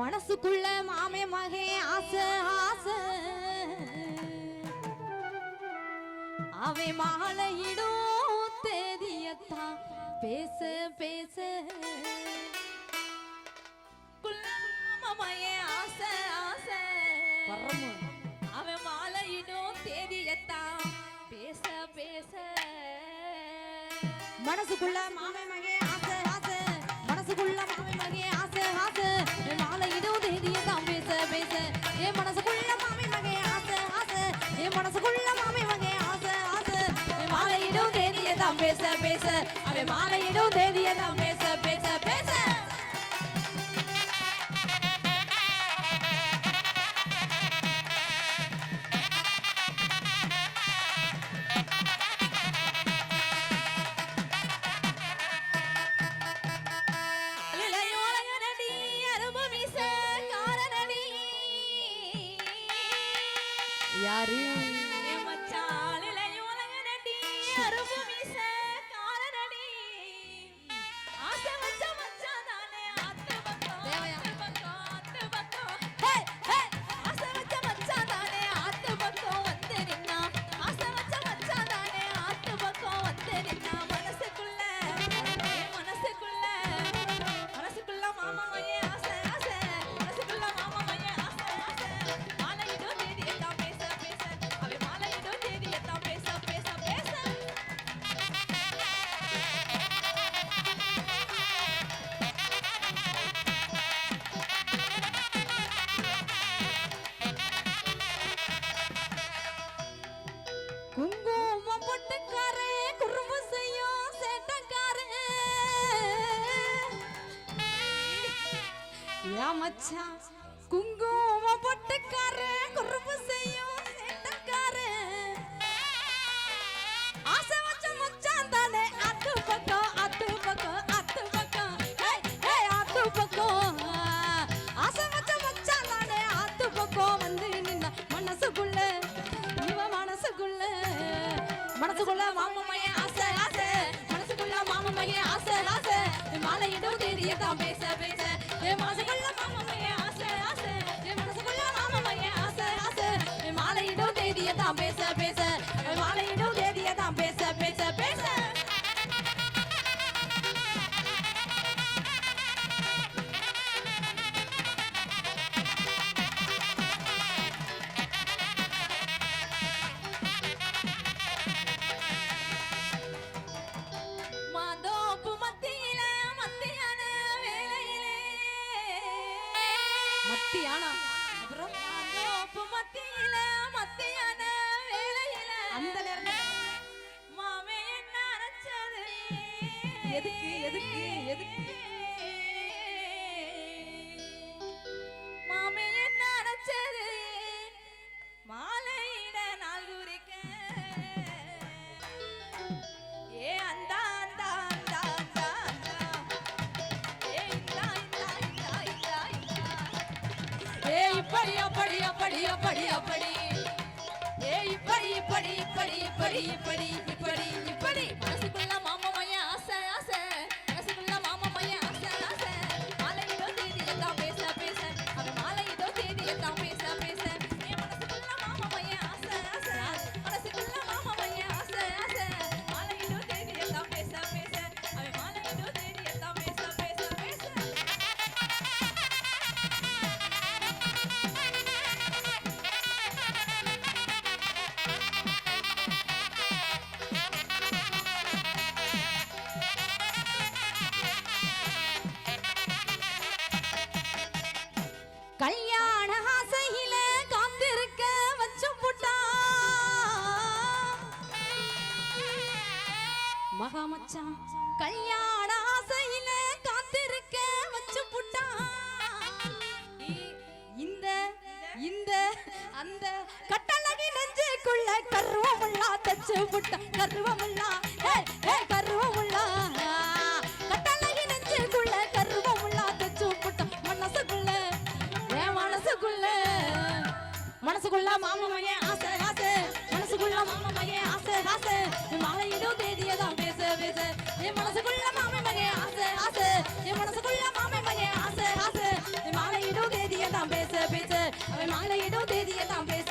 மனசுக்குள்ள மாமே மகே ஆசை ஆசை. அவை மாலையிடும் தேதியத்தான் பேச பேச. குள்ளமாமையே ஆசை ஆசை. வரமு அவன் மாலையிடும் தேதியத்தான் பேச பேச. மனசுக்குள்ள மாமே மகே ஆசை ஆசை. மனசுக்குள்ள மாமே மகே பேச பேச. அவன் மாலையிடும் தேதியெல்லாம் பேச பேச பேச. இளையோளையனடி, அரும்புமிச யாரு? மச்சான் குங்குமம் பொட்டுக்காரே குறுப்பு செய்யும் சேட்டக்காரே ஆசை வச்ச மச்சான் தானே அத்து பக்கம் அத்து பக்கம் அத்து பக்கம். அத்து பக்கம். ஆசை வச்ச மச்சான் தானே அத்து பக்கம். வந்து நின்ன மனசுக்குள்ள இவ மனசுக்குள்ள. மனசுக்குள்ள மாமமைய ஆசை ஆசை. மனசுக்குள்ள மாமமைய ஆசை ஆசை. மாலை மாலையிடும் தெரியதான் பேச பேச. மத்தியானா அப்புறம்? மத்தியில மத்தியான வேளையில அந்த நேரம் மாமே என்ன அரைச்சது? எதுக்கு எதுக்கு எதுக்கு? மாமே என்ன அரைச்சது? மாலையிட நாள் குறிக்க. அப்படி அப்படி அப்படி அப்படி ஏ இப்படி இப்படி இப்படி இப்படி இப்படி இப்படி இப்படி மகா மச்சான் கல்யாண ஆசையில காத்திருக்க வச்சு புட்டான் இந்த இந்த அந்த கட்டழகி நெஞ்சுக்குள்ள கருவமுல்லா தச்சு புட்டான் கருவமுல்லா கருவமுல்லா. செய்தியை தான் பேச